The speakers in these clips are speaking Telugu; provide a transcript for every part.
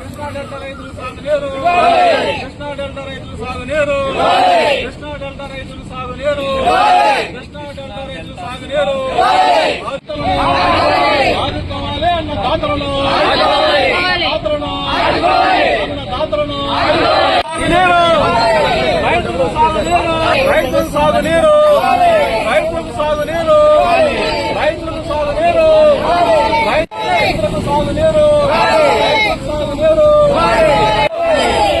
కృష్ణా డెల్టా రైతులు సాగునీరు కృష్ణా డెల్టా రైతులు సాగునీరు కృష్ణా డెల్టా రైతులు సాగునీరు కృష్ణా డెల్టా రైతులు సాగునీరు ఆదుకోవాలి అన్న దాతలను దాతలను అన్న దాతలను సాగునీరు రైతులకు సాగునీరు రైతులకు సాగునీరు రైతులకు సాగునీరు రైతులకు సాగునీరు రైతులకు సాగునీరు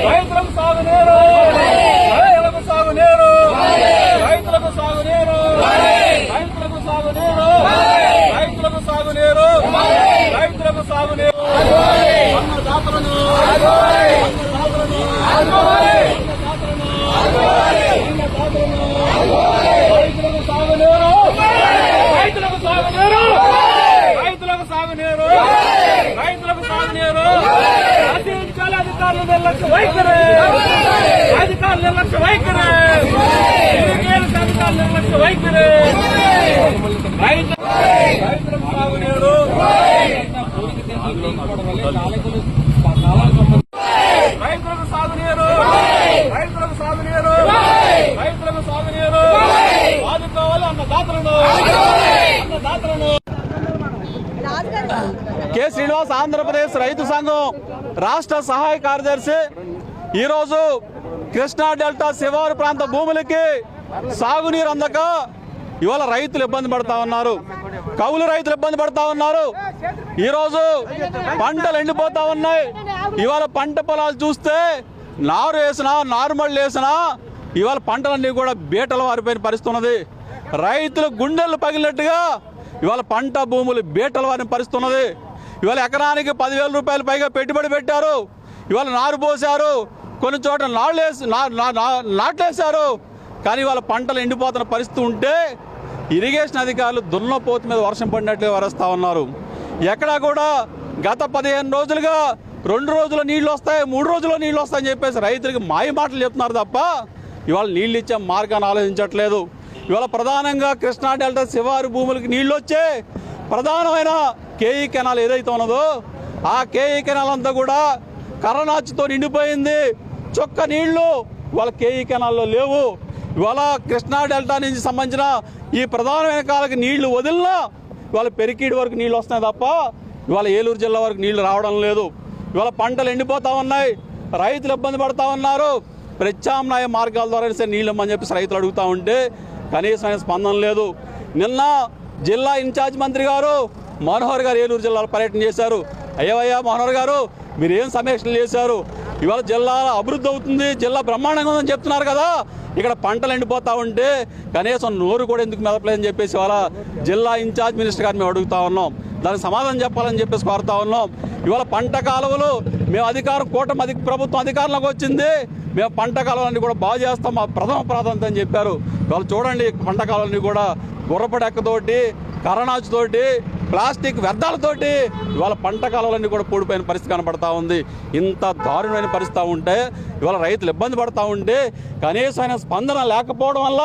రైతులకు సాగునీరు రైతులకు సాగునీరు రైతులకు సాగునీరు రైతులకు సాగునీరు రైతులకు సాగునీరు రైతులకు సాగునీరు రైతులకు సాగునీరు అన్నదాతలను అన్నదాతలను అన్నదాతలను రైతులకు సాగునీరు రైతులకు సాగునీరు రైతులకు సాగునీరు రైతులకు సాగునీరు రచించాలి అధికారుల నిర్లక్ష్య వైఖరి! అధికారుల నిర్లక్ష్య వైఖరి! అధికారుల నిర్లక్ష్య వైఖరి! రైతు రైతులకు సాగునీరు! రైతులకు సాగునీరు! రైతులకు సాగునీరు! రైతులకు సాగునీరు ఆదుకోవాలి అన్న దాతలను! అన్న దాతలను! కె శ్రీనివాస్ ఆంధ్రప్రదేశ్ రైతు సంఘం! రాష్ట్ర సహాయ కార్యదర్శి ఈరోజు కృష్ణా డెల్టా శివారు ప్రాంత భూములకి సాగునీరు అందక ఇవాళ రైతులు ఇబ్బంది పడతా ఉన్నారు. కౌలు రైతులు ఇబ్బంది పడతా ఉన్నారు. ఈరోజు పంటలు ఎండిపోతా ఉన్నాయి. ఇవాళ పంట పొలాలు చూస్తే నారు వేసినా నారుమళ్ళు వేసినా ఇవాళ పంటలన్నీ కూడా బీటలు వారిపోయిన పరిస్థితి ఉన్నది రైతులు గుండెలు పగిలినట్టుగా ఇవాళ పంట భూములు బీటలు వారిని పరిస్థితి ఉన్నది ఇవాళ ఎకరానికి పదివేల రూపాయలు పైగా పెట్టుబడి పెట్టారు. ఇవాళ నారు పోసారు కొన్ని చోట్ల నాళ్ళేసి నా- నా- నా- నాట్లేశారు. కానీ ఇవాళ పంటలు ఎండిపోతున్న పరిస్థితి ఉంటే ఇరిగేషన్ అధికారులు దున్నపోతు మీద వర్షం పడినట్లు వరస్తూ ఉన్నారు. ఎక్కడా కూడా గత పదిహేను రోజులుగా రెండు రోజుల నీళ్ళు వస్తాయి మూడు రోజుల్లో నీళ్ళు వస్తాయని చెప్పేసి రైతులకు మాయ మాటలు చెప్తున్నారు తప్ప ఇవాళ నీళ్ళు ఇచ్చే మార్గాన్ని ఆలోచించట్లేదు. ఇవాళ ప్రధానంగా కృష్ణా డెల్టా శివారు భూములకి నీళ్ళు వచ్చే ప్రధానమైన కేఈ కెనాల్ ఏదైతే ఉన్నదో ఆ కేఈ కెనాల్ అంతా కూడా కర్రనాచుతో నిండిపోయింది. చొక్క నీళ్ళు ఇవాళ కేఈ కెనాల్లో లేవు. ఇవాళ కృష్ణా డెల్టా నుంచి సంబంధించిన ఈ ప్రధానమైన కాలకి నీళ్ళు వదిలినా ఇవాళ పెరికీడి వరకు నీళ్ళు వస్తున్నాయి తప్ప ఇవాళ ఏలూరు జిల్లా వరకు నీళ్ళు రావడం లేదు. ఇవాళ పంటలు ఎండిపోతూ ఉన్నాయి. రైతులు ఇబ్బంది పడతా ఉన్నారు. ప్రత్యామ్నాయ మార్గాల ద్వారా సరే నీళ్ళు ఇమ్మని చెప్పేసి రైతులు అడుగుతూ ఉంటే కనీసమైన స్పందన లేదు. నిన్న జిల్లా ఇన్ఛార్జ్ మంత్రి గారు మనోహర్ గారు ఏలూరు జిల్లాలో పర్యటన చేశారు. అయ్యవయ్యా మనోహర్ గారు మీరు ఏం సమీక్షలు చేశారు? ఇవాళ జిల్లా అభివృద్ధి అవుతుంది జిల్లా బ్రహ్మాండంగా ఉందని చెప్తున్నారు కదా. ఇక్కడ పంటలు ఎండిపోతా ఉంటే కనీసం నోరు కూడా ఎందుకు మెదపలేదని చెప్పేసి ఇవాళ జిల్లా ఇన్ఛార్జ్ మినిస్టర్ గారిని మేము అడుగుతా ఉన్నాం. దానికి సమాధానం చెప్పాలని చెప్పేసి కోరుతా ఉన్నాం. ఇవాళ పంట కాలువలు మేము అధికారం కూటమి అధిక ప్రభుత్వం అధికారంలోకి వచ్చింది. మేము పంట కాలువలన్నీ కూడా బాగు చేస్తాం మా ప్రథమ ప్రాధాన్యత అని చెప్పారు. ఇవాళ చూడండి పంట కాలువలన్నీ కూడా గుర్రపడెక్కతోటి కరణాచుతోటి ప్లాస్టిక్ వ్యర్థాలతోటి ఇవాళ పంట కాలాలన్నీ కూడా పూడిపోయిన పరిస్థితి కనబడతా ఉంది. ఇంత దారుణమైన పరిస్థితి ఉంటే ఇవాళ రైతులు ఇబ్బంది పడతా ఉంటే కనీసమైన స్పందన లేకపోవడం వల్ల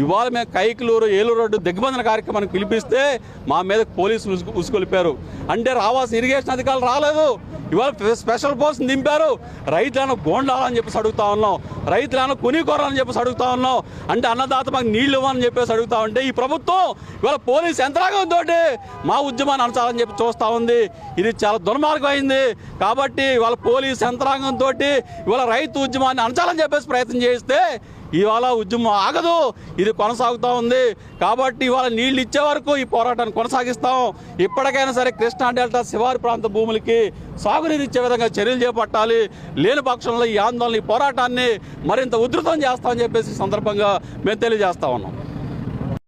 ఇవాళ మేము కైకులూరు ఏలూరు రోడ్డు దిగ్బంధన కార్యక్రమానికి పిలిపిస్తే మా మీద పోలీసులు ఉసుగు ఉసుకొలిపారు. అంటే రావాల్సిన ఇరిగేషన్ అధికారులు రాలేదు. ఇవాళ స్పెషల్ ఫోర్స్ నింపారు. రైతులను గోండాలని చెప్పేసి అడుగుతా ఉన్నాం. రైతులను కొనికోరాలని చెప్పేసి అడుగుతా ఉన్నాం. అంటే అన్నదాత మాకు నీళ్ళు ఇవ్వని చెప్పేసి అడుగుతా ఉంటే ఈ ప్రభుత్వం ఇవాళ పోలీస్ యంత్రాంగంతో మా ఉద్యమాన్ని అనచాలని చెప్పి చూస్తూ ఉంది. ఇది చాలా దుర్మార్గం అయింది. కాబట్టి ఇవాళ పోలీస్ యంత్రాంగంతో ఇవాళ రైతు ఉద్యమాన్ని అనచాలని చెప్పేసి ప్రయత్నం చేస్తే ఇవాళ ఉద్యమం ఆగదు. ఇది కొనసాగుతూ ఉంది. కాబట్టి ఇవాళ నీళ్ళు ఇచ్చే వరకు ఈ పోరాటాన్ని కొనసాగిస్తాం. ఇప్పటికైనా సరే కృష్ణా డెల్టా శివారు ప్రాంత భూములకి సాగునీరు ఇచ్చే విధంగా చర్యలు చేపట్టాలి. లేని పక్షంలో ఈ ఆందోళన ఈ పోరాటాన్ని మరింత ఉధృతం చేస్తామని చెప్పేసి సందర్భంగా మేము తెలియజేస్తా ఉన్నాం.